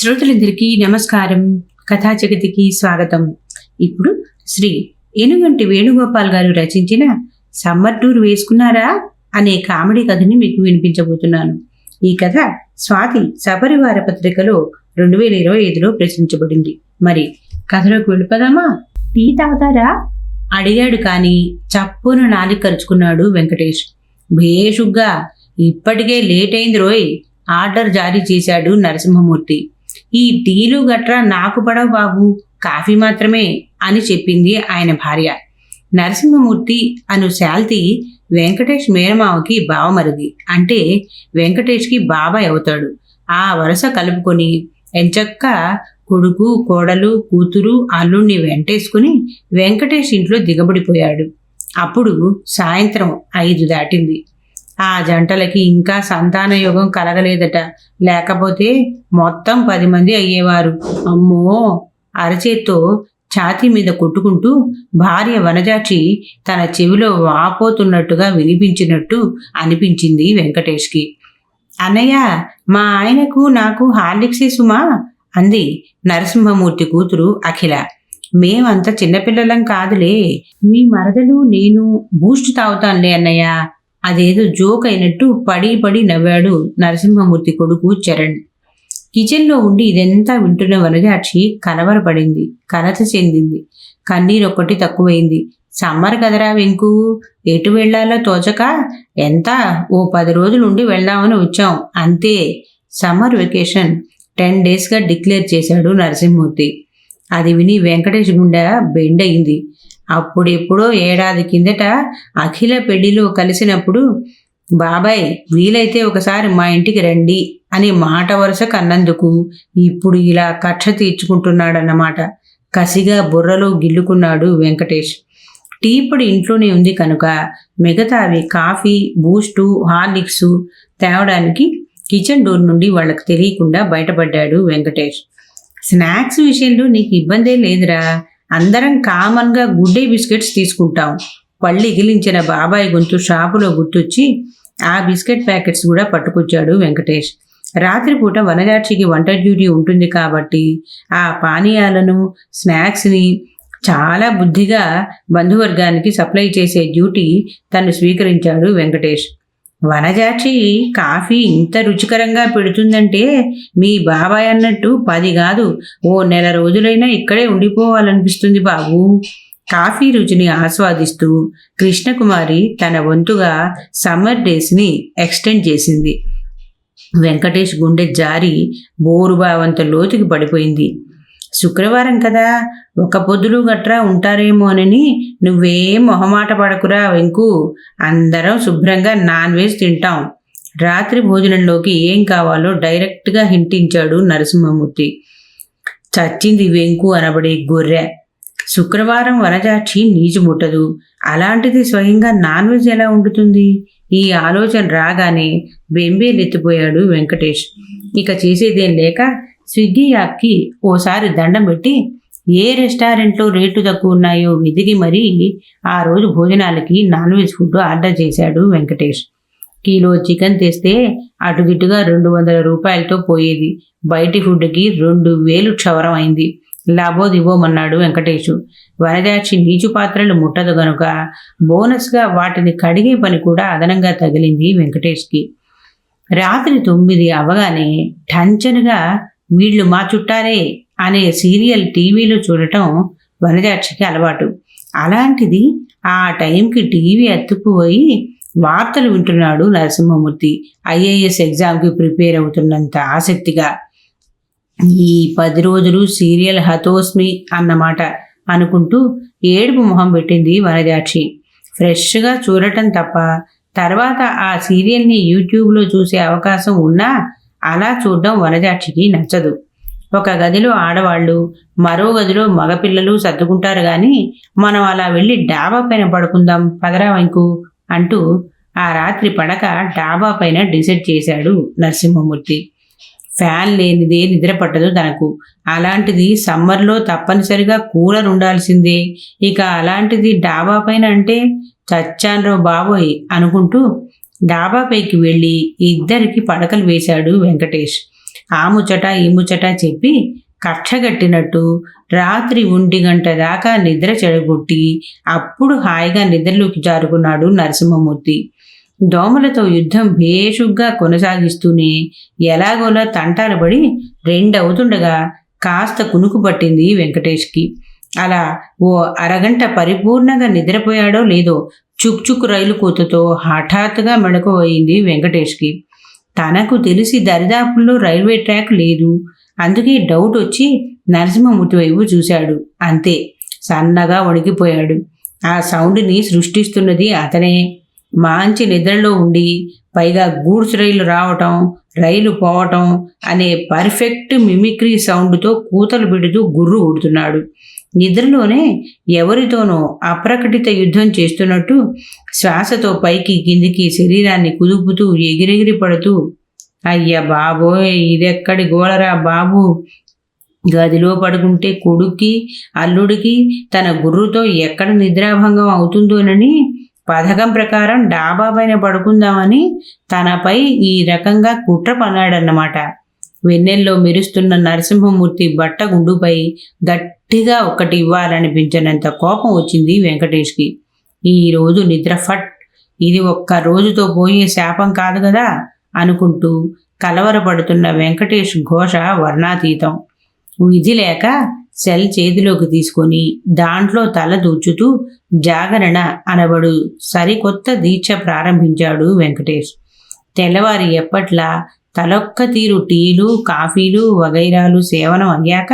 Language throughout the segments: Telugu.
శ్రోతలందరికీ నమస్కారం. కథా జగతికి స్వాగతం. ఇప్పుడు శ్రీ ఏనుగంటి వేణుగోపాల్ గారు రచించిన సమ్మర్ టూర్ వేసుకున్నారా అనే కామెడీ కథని మీకు వినిపించబోతున్నాను. ఈ కథ స్వాతి సపరివార పత్రికలో రెండు వేల ఇరవై ఐదులో ప్రచురించబడింది. మరి కథలోకి వెళ్ళిపోదామా? టీ తాగుతారా అడిగాడు కానీ చప్పున నాలిక కరుచుకున్నాడు వెంకటేష్. భేషుగ్గా ఇప్పటికే లేట్ అయింది రోయ్. ఆర్డర్ జారీ చేశాడు నరసింహమూర్తి. ఈ టీలు గట్రా నాకు పడవు బాబు కాఫీ మాత్రమే అని చెప్పింది ఆయన భార్య. నరసింహమూర్తి అను శాల్తి వెంకటేష్ మేనమావకి బావమరిది. అంటే వెంకటేష్కి బాబాయ్ అవుతాడు. ఆ వరుస కలుపుకొని ఎంచక్క కొడుకు కోడలు కూతురు అల్లుణ్ణి వెంటేసుకుని వెంకటేష్ ఇంట్లో దిగబడిపోయాడు. అప్పుడు సాయంత్రం ఐదు దాటింది. ఆ జంటలకి ఇంకా సంతాన యోగం కలగలేదట. లేకపోతే మొత్తం పది మంది అయ్యేవారు. అమ్మో! అరచేత్తో ఛాతీ మీద కొట్టుకుంటూ భార్య వనజాచి తన చెవిలో వాపోతున్నట్టుగా వినిపించినట్టు అనిపించింది వెంకటేష్కి. అన్నయ్య మా ఆయనకు నాకు హార్లిక్సే సుమా? అంది నరసింహమూర్తి కూతురు అఖిల. మేమంత చిన్నపిల్లలం కాదులే. మీ మరదలు నేను బూస్ట్ తాగుతానులే అన్నయ్య. అదేదో జోక్ అయినట్టు పడి పడి నవ్వాడు నరసింహమూర్తి కొడుకు చరణ్. కిచెన్లో ఉండి ఇదంతా వింటున్న వనజాక్షి కలవరపడింది కలత చెందింది. కన్నీరొక్కటి తక్కువైంది. సమ్మర్ కదరా వెంకు ఎటు వెళ్ళాలో తోచక? ఎంత? ఓ పది రోజులు ఉండి వెళ్దామని వచ్చాం. అంతే. Summer vacation. టెన్ డేస్గా డిక్లేర్ చేశాడు నరసింహమూర్తి. అది విని వెంకటేష్ గుండె బెండ్ అయింది అప్పుడెప్పుడో ఏడాది కిందట అఖిల పెళ్ళిలో కలిసినప్పుడు బాబాయ్ వీలైతే ఒకసారి మా ఇంటికి రండి అని మాట వరుస కన్నందుకు ఇప్పుడు ఇలా కక్ష తీర్చుకుంటున్నాడన్నమాట. కసిగా బుర్రలో గిల్లుకున్నాడు వెంకటేష్. టీ పొడి ఇంట్లోనే ఉంది కనుక మిగతావి కాఫీ బూస్టు హార్లిక్స్ తేవడానికి కిచెన్ డోర్ నుండి వాళ్ళకి తెలియకుండా బయటపడ్డాడు వెంకటేష్. స్నాక్స్ విషయంలో నీకు ఇబ్బందే లేదురా. అందరం కామన్గా గుడ్డే బిస్కెట్స్ తీసుకుంటాం. పళ్ళు ఎగిలించిన బాబాయ్ గొంతు షాపులో గుర్తొచ్చి ఆ బిస్కెట్ ప్యాకెట్స్ కూడా పట్టుకొచ్చాడు వెంకటేష్. రాత్రిపూట వనజాక్షికి వంట డ్యూటీ ఉంటుంది కాబట్టి ఆ పానీయాలను స్నాక్స్ని చాలా బుద్ధిగా బంధువర్గానికి సప్లై చేసే డ్యూటీ తను స్వీకరించాడు వెంకటేష్. వనజాక్షి కాఫీ ఇంత రుచికరంగా పెడుతుందంటే మీ బాబాయ్ అన్నట్టు పది కాదు. ఓ నెల రోజులైనా ఇక్కడే ఉండిపోవాలనిపిస్తుంది బాబు. కాఫీ రుచిని ఆస్వాదిస్తూ కృష్ణకుమారి తన వంతుగా సమ్మర్ డేస్ని ఎక్స్టెండ్ చేసింది. వెంకటేష్ గుండె జారి బోరుబావంత లోతుకి పడిపోయింది. శుక్రవారం కదా ఒక పొద్దులు గట్రా ఉంటారేమోనని నువ్వేం మొహమాట పడకురా వెంకు. అందరం శుభ్రంగా నాన్ వెజ్ తింటాం. రాత్రి భోజనంలోకి ఏం కావాలో డైరెక్ట్గా హింటించాడు నరసింహమూర్తి. చచ్చింది వెంకు అనబడే గొర్రె. శుక్రవారం వనజాక్షి నీచు ముట్టదు. అలాంటిది స్వయంగా నాన్ వెజ్ ఎలా వండుతుంది? ఈ ఆలోచన రాగానే బెంబేలెత్తిపోయాడు వెంకటేష్. ఇక చేసేదేం లేక స్విగ్గీ యాప్కి ఓసారి దండం పెట్టి ఏ రెస్టారెంట్లో రేటు తక్కువ ఉన్నాయో వెతికి మరీ ఆ రోజు భోజనాలకి నాన్ వెజ్ ఫుడ్ ఆర్డర్ చేశాడు వెంకటేష్. కిలో చికెన్ తెస్తే అటుగిటుగా రెండు వందల రూపాయలతో పోయేది. బయటి ఫుడ్కి రెండు వేలు క్షవరం అయింది. లాభోదివ్వమన్నాడు వెంకటేషు. వనజాక్షి నీచు పాత్రలు ముట్టదు గనుక బోనస్గా వాటిని కడిగే పని కూడా అదనంగా తగిలింది వెంకటేష్కి. రాత్రి తొమ్మిది అవగానే ఠంచనుగా వీళ్ళు మా చుట్టారే అనే సీరియల్ టీవీలో చూడటం వనజాక్షికి అలవాటు. అలాంటిది ఆ టైంకి టీవీ అత్తుకుపోయి వార్తలు వింటున్నాడు నరసింహమూర్తి. ఐఏఎస్ ఎగ్జామ్కి ప్రిపేర్ అవుతున్నంత ఆసక్తిగా. ఈ పది రోజులు సీరియల్ హతోస్మి అన్నమాట అనుకుంటూ ఏడుపు మొహం పెట్టింది వనజాక్షి. ఫ్రెష్గా చూడటం తప్ప తర్వాత ఆ సీరియల్ని యూట్యూబ్లో చూసే అవకాశం ఉన్నా అలా చూడడం వనజాక్షికి నచ్చదు. ఒక గదిలో ఆడవాళ్ళు మరో గదిలో మగపిల్లలు సర్దుకుంటారు కానీ మనం అలా వెళ్ళి డాబా పైన పడుకుందాం పదరా వంకు అంటూ ఆ రాత్రి పడక డాబా పైన డిసైడ్ చేశాడు నరసింహమూర్తి. ఫ్యాన్ లేనిదే నిద్ర పట్టదు తనకు. అలాంటిది సమ్మర్లో తప్పనిసరిగా కూలర్ ఉండాల్సిందే. ఇక అలాంటిది డాబా పైన అంటే చచ్చాన్రో బాబోయ్ అనుకుంటూ డాబాపైకి వెళ్ళి ఇద్దరికి పడకలు వేశాడు వెంకటేష్. ఆ ముచ్చట ఈ ముచ్చట చెప్పి కక్షగట్టినట్టు రాత్రి ఒంటి గంట దాకా నిద్ర చెడగొట్టి అప్పుడు హాయిగా నిద్రలోకి జారుకున్నాడు నరసింహమూర్తి. దోమలతో యుద్ధం భేషుగ్గా కొనసాగిస్తూనే ఎలాగోలా తంటాలు పడి రెండవుతుండగా కాస్త కునుకు పట్టింది వెంకటేష్కి. అలా ఓ అరగంట పరిపూర్ణంగా నిద్రపోయాడో లేదో చుక్చుక్ రైలు కూతతో హఠాత్తుగా మెడకపోయింది వెంకటేష్కి. తనకు తెలిసి దరిదాపుల్లో రైల్వే ట్రాక్ లేదు. అందుకే డౌట్ వచ్చి నరసింహమూర్తి వైపు చూశాడు. అంతే సన్నగా వణికిపోయాడు. ఆ సౌండ్ని సృష్టిస్తున్నది అతనే. మంచి నిద్రలో ఉండి పైగా గూడ్స్ రైలు రావటం రైలు పోవటం అనే పర్ఫెక్ట్ మిమిక్రీ సౌండ్తో కూతలు పెడుతూ గుర్రు ఊడుతున్నాడు నిద్రలోనే ఎవరితోనో అప్రకటిత యుద్ధం చేస్తున్నట్టు శ్వాసతో పైకి కిందికి శరీరాన్ని కుదుపుతూ ఎగిరెగిరి పడుతూ అయ్యా బాబోయ్ ఇదెక్కడి గోళరా బాబు? గదిలో పడుకుంటే కొడుక్కి అల్లుడికి తన గుర్రుతో ఎక్కడ నిద్రాభంగం అవుతుందోనని పథకం ప్రకారం డాబా పైన పడుకుందామని తనపై ఈ రకంగా కుట్ర పన్నాడన్నమాట. వెన్నెల్లో మెరుస్తున్న నరసింహమూర్తి బట్ట గుండుపై గట్టిగా ఒకటి ఇవ్వాలనిపించినంత కోపం వచ్చింది వెంకటేష్కి. ఈరోజు నిద్ర ఫట్. ఇది ఒక్క రోజుతో పోయే శాపం కాదు కదా? అనుకుంటూ కలవరపడుతున్న వెంకటేష్ ఘోష వర్ణాతీతం. విధి లేక సెల్ చేతిలోకి తీసుకొని దాంట్లో తల దూచుతూ జాగరణ అనబడు సరికొత్త దీక్ష ప్రారంభించాడు వెంకటేష్. తెల్లవారి ఎప్పట్లా తలొక్క తీరు టీలు కాఫీలు వగైరాలు సేవనం అయ్యాక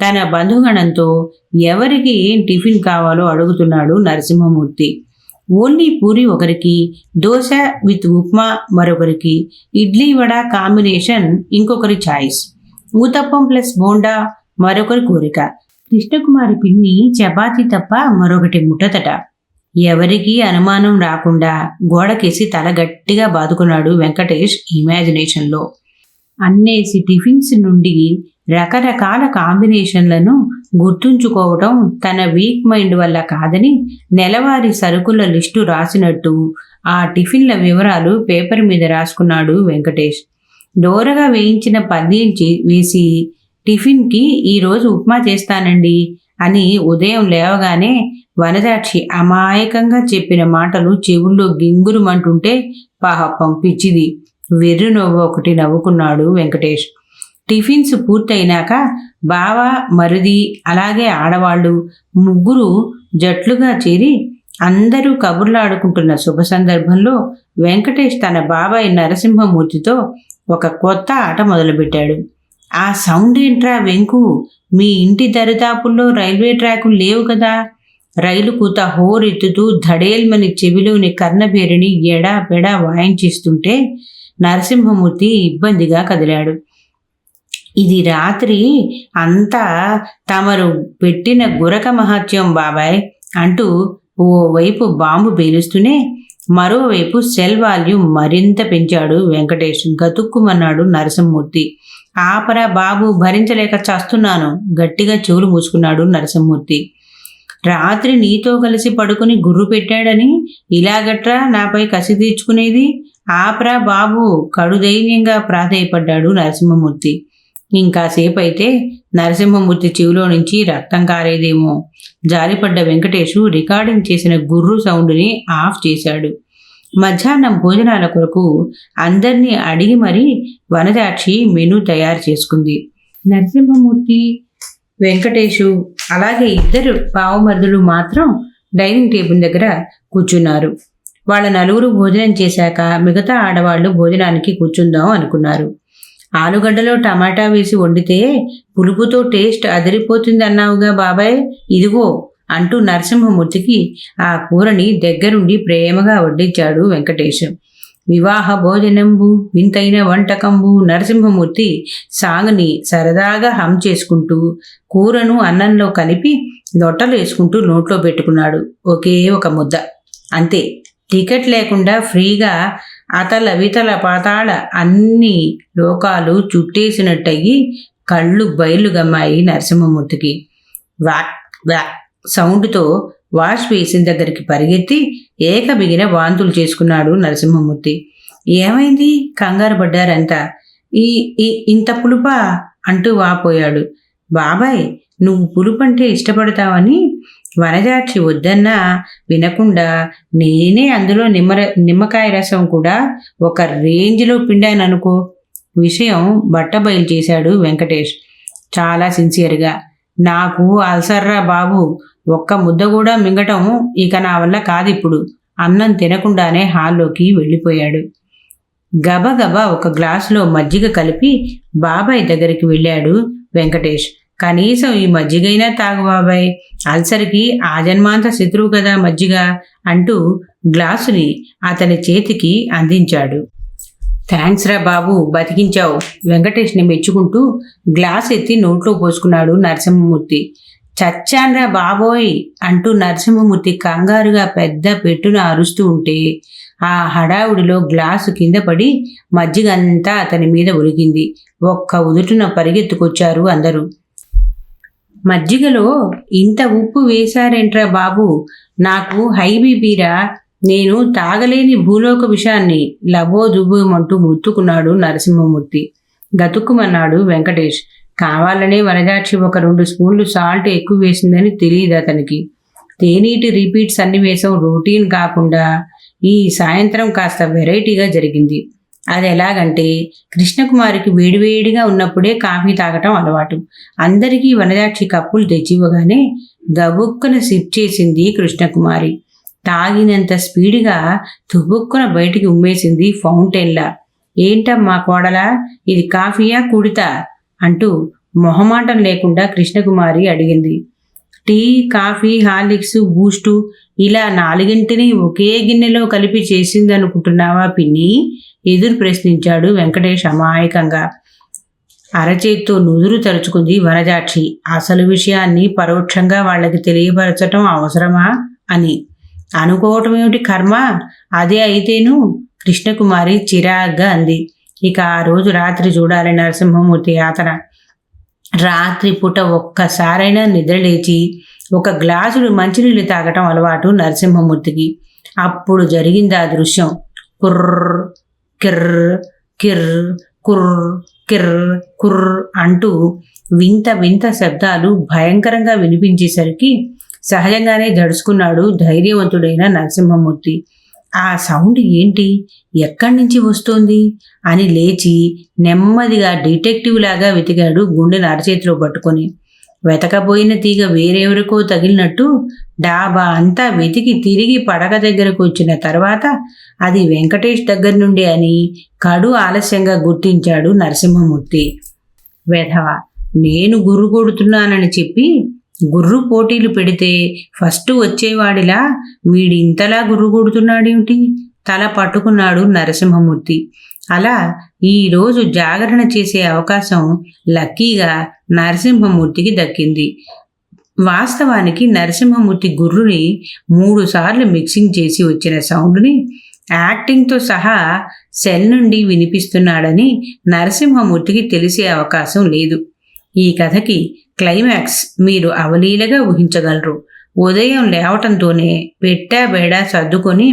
తన బంధుగణంతో ఎవరికి ఏం టిఫిన్ కావాలో అడుగుతున్నాడు నరసింహమూర్తి. ఓన్లీ పూరి ఒకరికి దోశ విత్ ఉప్మా మరొకరికి ఇడ్లీ వడ కాంబినేషన్ ఇంకొకరి చాయిస్. ఊతప్పం ప్లస్ బోండా మరొకరి కోరిక. కృష్ణకుమారి పిన్ని చపాతి తప్ప మరొకటి ముట్టతట ఎవరికీ అనుమానం రాకుండా గోడకేసి తల గట్టిగా బాదుకున్నాడు వెంకటేష్ ఇమాజినేషన్లో. అన్నేసి టిఫిన్స్ నుండి రకరకాల కాంబినేషన్లను గుర్తుంచుకోవటం తన వీక్ మైండ్ వల్ల కాదని నెలవారీ సరుకుల లిస్టు రాసినట్టు ఆ టిఫిన్ల వివరాలు పేపర్ మీద రాసుకున్నాడు వెంకటేష్. దోరగా వేయించిన పన్నీర్ చే- వేసి టిఫిన్కి ఈరోజు ఉప్మా చేస్తానండి అని ఉదయం లేవగానే వనజాక్షి అమాయకంగా చెప్పిన మాటలు చెవుల్లో గింగురుమంటుంటే పాపం పిచ్చిది వెర్రి నవ్వు ఒకటి నవ్వుకున్నాడు వెంకటేష్. టిఫిన్స్ పూర్తయినాక బావ మరిది అలాగే ఆడవాళ్ళు ముగ్గురు జట్లుగా చేరి అందరూ కబుర్లాడుకుంటున్న శుభ సందర్భంలో వెంకటేష్ తన బాబాయ్ నరసింహమూర్తితో ఒక కొత్త ఆట మొదలుపెట్టాడు. ఆ సౌండ్ ఏంట్రా వెంకు? మీ ఇంటి దరిదాపుల్లో రైల్వే ట్రాకులు లేవు కదా? రైలు కూత హోరెత్తుతూ ధడేల్మని చెవిలోని కర్ణభేరిని ఎడా పెడా వాయించిస్తుంటే నరసింహమూర్తి ఇబ్బందిగా కదిలాడు. ఇది రాత్రి అంతా తమరు పెట్టిన గురక మహత్యం బాబాయ్ అంటూ ఓ వైపు బాంబు పేలుస్తూనే మరోవైపు సెల్ వాల్యూమ్ మరింత పెంచాడు వెంకటేష్. గతుక్కుమన్నాడు నరసింహమూర్తి. ఆపరా బాబు భరించలేక చస్తున్నాను. గట్టిగా చెవులు మూసుకున్నాడు నరసింహమూర్తి. రాత్రి నీతో కలిసి పడుకుని గుర్రు పెట్టాడని ఇలాగట్రా నాపై కసి తీర్చుకునేది? ఆపరా బాబు కడుదైన్యంగా ప్రాధేయపడ్డాడు నరసింహమూర్తి. ఇంకాసేపు అయితే నరసింహమూర్తి చెవిలో నుంచి రక్తం కారేదేమో. జారిపడ్డ వెంకటేషు రికార్డింగ్ చేసిన గుర్రు సౌండ్ని ఆఫ్ చేశాడు. మధ్యాహ్నం భోజనాల కొరకు అందరినీ అడిగి మరీ వనజాక్షి మెనూ తయారు చేసుకుంది. నరసింహమూర్తి వెంకటేషు అలాగే ఇద్దరు పావుమరుదులు మాత్రం డైనింగ్ టేబుల్ దగ్గర కూర్చున్నారు. వాళ్ళ నలుగురు భోజనం చేశాక మిగతా ఆడవాళ్ళు భోజనానికి కూర్చుందాం అనుకున్నారు. ఆలుగడ్డలో టమాటా వేసి వండితే పులుపుతో టేస్ట్ అదిరిపోతుంది అన్నావుగా బాబాయ్. ఇదిగో అంటూ నరసింహమూర్తికి ఆ కూరని దగ్గరుండి ప్రేమగా వడ్డించాడు వెంకటేశం. వివాహ భోజనంబు వింతైన వంటకంబు నరసింహమూర్తి సాగుని సరదాగా హమ్ చేసుకుంటూ కూరను అన్నంలో కలిపి లొట్టలు వేసుకుంటూ నోట్లో పెట్టుకున్నాడు. ఒకే ఒక ముద్ద. అంతే. టికెట్ లేకుండా ఫ్రీగా అతల వితల పాతాళ అన్ని లోకాలు చుట్టేసినట్టయి కళ్ళు బయలు గమ్మాయి నరసింహమూర్తికి. వ్యాక్ వ్యాక్ సౌండ్తో వాష్ బేసిన్ దగ్గరికి పరిగెత్తి ఏకబిగిన వాంతులు చేసుకున్నాడు నరసింహమూర్తి. ఏమైంది? కంగారు పడ్డారంతా ఈ ఈ ఇంత పులుపా? అంటూ వాపోయాడు. బాబాయ్ నువ్వు పులుపంటే ఇష్టపడతావని వనజాక్షి వద్దన్నా వినకుండా నేనే అందులో నిమ్మ నిమ్మకాయ రసం కూడా ఒక రేంజ్లో పిండాననుకో. విషయం బట్టబయలు చేశాడు వెంకటేష్. చాలా సిన్సియర్గా. నాకు అల్సర్రా బాబు ఒక్క ముద్ద కూడా మింగటం ఇక నా వల్ల కాదు ఇప్పుడు అన్నం తినకుండానే హాల్లోకి వెళ్ళిపోయాడు. గబగబా ఒక గ్లాసులో మజ్జిగ కలిపి బాబాయ్ దగ్గరికి వెళ్ళాడు వెంకటేష్. కనీసం ఈ మజ్జిగైనా తాగు బాబాయ్. అల్సర్కి ఆ జన్మాంత శత్రువు కదా మజ్జిగ అంటూ గ్లాసుని అతని చేతికి అందించాడు. థ్యాంక్స్ రా బాబు బతికించావు. వెంకటేష్ని మెచ్చుకుంటూ గ్లాస్ ఎత్తి నోట్లో పోసుకున్నాడు నరసింహమూర్తి. చచ్చాన్రా బాబోయ్ అంటూ నరసింహమూర్తి కంగారుగా పెద్ద పెట్టున అరుస్తూ ఉంటే ఆ హడావుడిలో గ్లాసు కింద పడి మజ్జిగంతా అతని మీద ఒలిగింది. ఒక్క ఉదుటున పరిగెత్తుకొచ్చారు అందరూ. మజ్జిగలో ఇంత ఉప్పు వేశారేంట్రా బాబు? నాకు హై బీపీరా. నేను తాగలేని భూలోక విషాన్ని లబోదుబోమంటూ ముత్తుకున్నాడు నరసింహమూర్తి. గతుక్కుమన్నాడు వెంకటేష్. కావాలనే వరదాక్షి ఒక రెండు స్పూన్లు సాల్ట్ ఎక్కువ వేసిందని తెలియదు అతనికి. తేనీటి రిపీట్ సన్నివేశం రొటీన్ కాకుండా ఈ సాయంత్రం కాస్త వెరైటీగా జరిగింది. అది ఎలాగంటే కృష్ణకుమారికి వేడివేడిగా ఉన్నప్పుడే కాఫీ తాగటం అలవాటు. అందరికీ వనజాక్షి కప్పులు తెచ్చివ్వగానే గబుక్కున సిప్ చేసింది కృష్ణకుమారి. తాగినంత స్పీడ్గా తుబుక్కున బయటికి ఉమ్మేసింది ఫౌంటైన్లా. ఏంటమ్మా కోడలా ఇది కాఫీయా కుడితా? అంటూ మొహమాటం లేకుండా కృష్ణకుమారి అడిగింది. టీ కాఫీ హార్లిక్స్ బూస్టు ఇలా నాలుగింటిని ఒకే గిన్నెలో కలిపి చేసిందనుకుంటున్నావా పిన్ని? ఎదురు ప్రశ్నించాడు వెంకటేష్ అమాయకంగా. అరచేత్తో నుదురు తరుచుకుంది వరజాక్షి అసలు విషయాన్ని పరోక్షంగా వాళ్ళకి తెలియపరచటం అవసరమా అని. అనుకోవటం ఏమిటి కర్మ? అదే అయితేను? కృష్ణకుమారి చిరాగ్గా అంది. ఇక ఆ రోజు రాత్రి చూడాలి నరసింహమూర్తి యాతన. రాత్రి పూట ఒక్కసారైనా నిద్రలేచి ఒక గ్లాసుడు మంచినీళ్ళు తాగటం అలవాటు నరసింహమూర్తికి. అప్పుడు జరిగింది ఆ దృశ్యం. కుర్ర కిర్ర కిర్ర కుర్ర కిర్ర కుర్ర అంటూ వింత వింత శబ్దాలు భయంకరంగా వినిపించేసరికి సహజంగానే దడుచుకున్నాడు ధైర్యవంతుడైన నరసింహమూర్తి. ఆ సౌండ్ ఏంటి? ఎక్కడి నుంచి వస్తోంది? అని లేచి నెమ్మదిగా డిటెక్టివ్ లాగా వెతికాడు గుండెను అరచేతిలో పట్టుకొని. వెతకపోయిన తీగ వేరెవరికో తగిలినట్టు డాబా అంతా వెతికి తిరిగి పడక దగ్గరకు వచ్చిన తర్వాత అది వెంకటేష్ దగ్గర నుండి అని కడు ఆలస్యంగా గుర్తించాడు నరసింహమూర్తి. వెధవ నేను గుర్రు కొడుతున్నానని చెప్పి గుర్రు పోటీలు పెడితే ఫస్ట్ వచ్చేవాడిలా వీడింతలా గుర్రు కొడుతున్నాడేమిటి? తల పట్టుకున్నాడు నరసింహమూర్తి. అలా ఈరోజు జాగరణ చేసే అవకాశం లక్కీగా నరసింహమూర్తికి దక్కింది. వాస్తవానికి నరసింహమూర్తి గుర్రుని మూడుసార్లు మిక్సింగ్ చేసి వచ్చిన సౌండ్ని యాక్టింగ్తో సహా సెల్ నుండి వినిపిస్తున్నాడని నరసింహమూర్తికి తెలిసే అవకాశం లేదు. ఈ కథకి క్లైమాక్స్ మీరు అవలీలగా ఊహించగలరు. ఉదయం లేవటంతోనే పెట్టా బేడా సర్దుకొని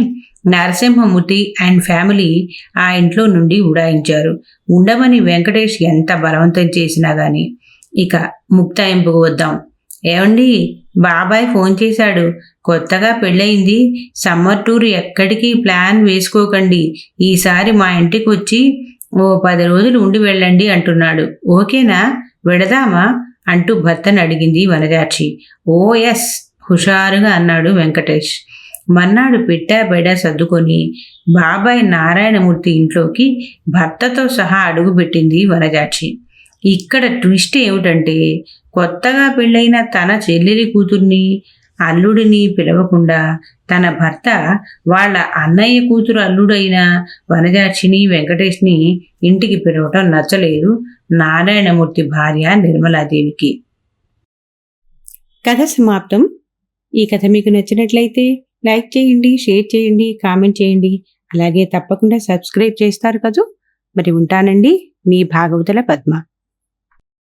నరసింహమూర్తి అండ్ ఫ్యామిలీ ఆ ఇంట్లో నుండి ఉడాయించారు ఉండమని వెంకటేష్ ఎంత బలవంతం చేసినా గాని ఇక ముక్తాయింపుకు వద్దాం. ఏమండి బాబాయ్ ఫోన్ చేశాడు. కొత్తగా పెళ్ళయింది. సమ్మర్ టూర్ ఎక్కడికి ప్లాన్ వేసుకోకండి. ఈసారి మా ఇంటికి వచ్చి ఓ పది రోజులు ఉండి వెళ్ళండి అంటున్నాడు. ఓకేనా? వెడదామా అంటూ భర్తను అడిగింది వనజాక్షి ఓ ఎస్ హుషారుగా అన్నాడు వెంకటేష్. మన్నాడు పిట్టా బెడ సర్దుకొని బాబాయ్ నారాయణమూర్తి ఇంట్లోకి భర్తతో సహా అడుగుపెట్టింది వనజాక్షి ఇక్కడ ట్విస్ట్ ఏమిటంటే కొత్తగా పెళ్ళైన తన చెల్లెలి కూతుర్ని అల్లుడిని పిలవకుండా తన భర్త వాళ్ళ అన్నయ్య కూతురు అల్లుడైన వనజాక్షిని వెంకటేష్ని ఇంటికి పిలవటం నచ్చలేదు. నారాయణమూర్తి భార్య నిర్మలాదేవికి. కథ సమాప్తం. ఈ కథ మీకు నచ్చినట్లయితే లైక్ చేయండి షేర్ చేయండి కామెంట్ చేయండి. అలాగే తప్పకుండా సబ్స్క్రైబ్ చేస్తారు కదూ. మరి ఉంటానండి. మీ భాగవతుల పద్మ.